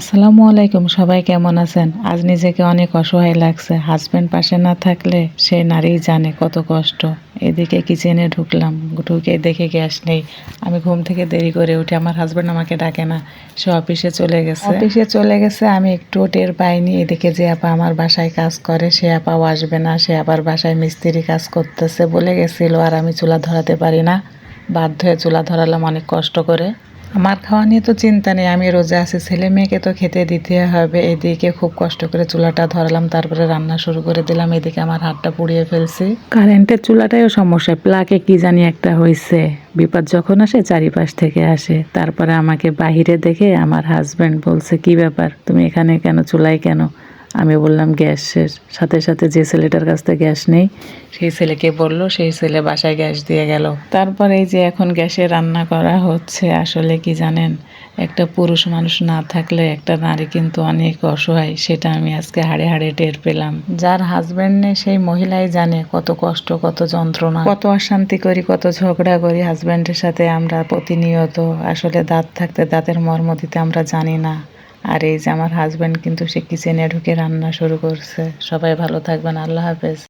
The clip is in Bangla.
আসসালামু আলাইকুম, সবাই কেমন আছেন? আজ নিজেকে অনেক অসহায় লাগছে। হাজব্যান্ড পাশে না থাকলে সে নারী জানে কত কষ্ট। এদিকে কিচেনে ঢুকলাম, ঢুকে দেখে গ্যাস নেই। আমি ঘুম থেকে দেরি করে উঠে, আমার হাজব্যান্ড আমাকে ডাকে না। সে অফিসে চলে গেছে। অফিসে চলে গেছে, আমি একটু টের পাইনি। এদিকে যে আপা আমার বাসায় কাজ করে, সে আপাও আসবে না। সে আবার বাসায় মিস্ত্রি কাজ করতেছে বলে গেছিল, আর আমি চুলা ধরাতে পারি না। বাধ্য হয়ে চুলা ধরালাম, অনেক কষ্ট করে। আমার খাওয়া নিয়ে তো চিন্তা নেই, আমি রোজা আছি। ছেলে মেয়েকে তো খেতে দিতে হবে, এদিকে খুব কষ্ট করে চুলাটা ধরালাম, তারপরে রান্না শুরু করে দিলাম, এদিকে আমার হাতটা পুড়িয়ে ফেলছি। কারেন্টের চুলাটাও সমস্যা, প্লাকে কি জানি একটা হয়েছে বিপদ যখন আসে, চারিপাশ থেকে আসে। তারপরে আমাকে বাহিরে দেখে আমার হাজব্যান্ড বলছে, কি ব্যাপার? তুমি এখানে কেন? চুলায় কেন? আমি বললাম গ্যাসের সাথে সাথে যে ছেলেটার কাছ থেকে গ্যাস নেই, সেই ছেলেকে বলল, সেই ছেলে বাসায় গ্যাস দিয়ে গেল। তারপর এই যে এখন গ্যাসে রান্না করা হচ্ছে, আসলে কি জানেন, একটা পুরুষ মানুষ না থাকলে একটা নারী কিন্তু অনেক অসহায়, সেটা আমি আজকে হাড়ে হাড়ে টের পেলাম। যার হাজবেন্ড নেই, সেই মহিলাই জানে কত কষ্ট, কত যন্ত্রণা। কত অশান্তি করি, কত ঝগড়া করি হাজবেন্ডের সাথে আমরা প্রতিনিয়ত, আসলে দাঁত থাকতে দাঁতের মর্ম দিতে আমরা জানি না। আর এই যে আমার হাজব্যান্ড কিন্তু সে কিচেনে ঢুকে রান্না শুরু করছে। সবাই ভালো থাকবেন, আল্লাহ হাফেজ।